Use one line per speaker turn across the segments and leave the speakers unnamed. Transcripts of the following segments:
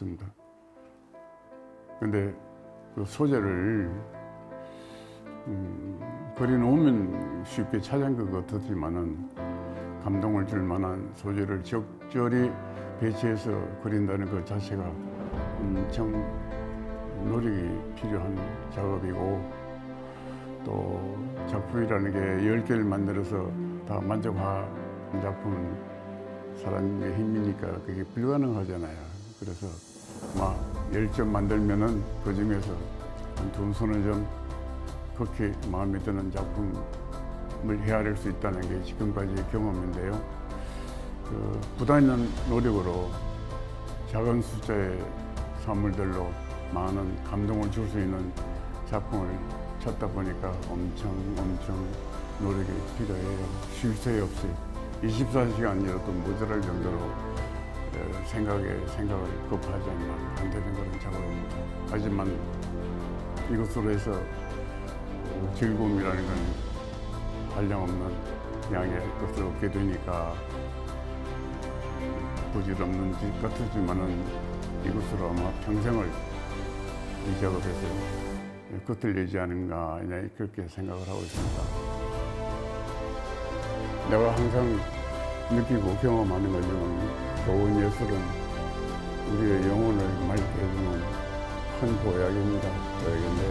있습니다. 근데 그 소재를 음, 그려놓으면 쉽게 찾은 것 같았지만은 감동을 줄 만한 소재를 적절히 배치해서 그린다는 것 자체가 엄청 노력이 필요한 작업이고 또 작품이라는 게열 개를 만들어서 다 만족한 작품은 사람의 힘이니까 그게 불가능하잖아요. 그래서 아마 열점 만들면은 그 중에서 한두 서너 점 그렇게 마음에 드는 작품을 헤아릴 수 있다는 게 지금까지의 경험인데요. 그 부단한 노력으로 작은 숫자의 선물들로 많은 감동을 줄 수 있는 작품을 찾다 보니까 엄청 엄청 노력이 필요해요. 쉴 새 없이 24시간이라도 모자랄 정도로 어, 생각에 생각을 급하지 않으면 안 되는 그런 작업입니다. 하지만 이것으로 해서 어, 즐거움이라는 건 한량없는 양의 것을 얻게 되니까 부질없는 짓 같으지만은 이것으로 아마 평생을 이 작업에서 끝을 내지 않은가 그냥 그렇게 생각을 하고 있습니다. 내가 항상 느끼고 경험하는 거지만 좋은 예술은 우리의 영혼을 맑게 해주는 큰 보약입니다. 보약인데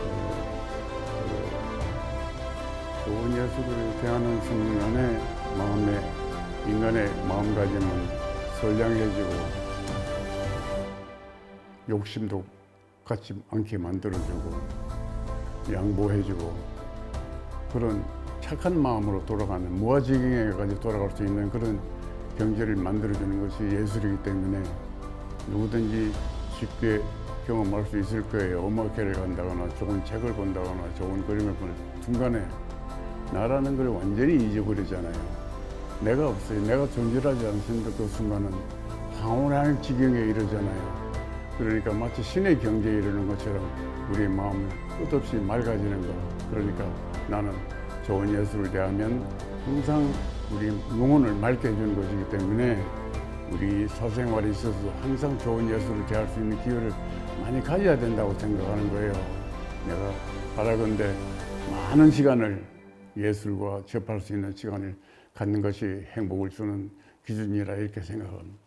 어, 좋은 예술을 대하는 순간에 마음에 인간의 마음가짐은 선량해지고 욕심도 갖지 않게 만들어주고 양보해주고 그런 착한 마음으로 돌아가는 무아지경에까지 돌아갈 수 있는 그런 경제를 만들어주는 것이 예술이기 때문에 누구든지 쉽게 경험할 수 있을 거예요. 음악회를 간다거나 좋은 책을 본다거나 좋은 그림을 보는 순간에 나라는 걸 완전히 잊어버리잖아요. 내가 없어요. 내가 존재하지 않습니다. 그 순간은 황홀할 지경에 이르잖아요. 그러니까 마치 신의 경제에 이르는 것처럼 우리의 마음은 끝없이 맑아지는 거. 그러니까 나는 좋은 예술을 대하면 항상 우리 영혼을 맑게 해주는 것이기 때문에 우리 사생활에 있어서 항상 좋은 예술을 대할 수 있는 기회를 많이 가져야 된다고 생각하는 거예요. 내가 바라건대 많은 시간을 예술과 접할 수 있는 시간을 갖는 것이 행복을 주는 기준이라 이렇게 생각합니다.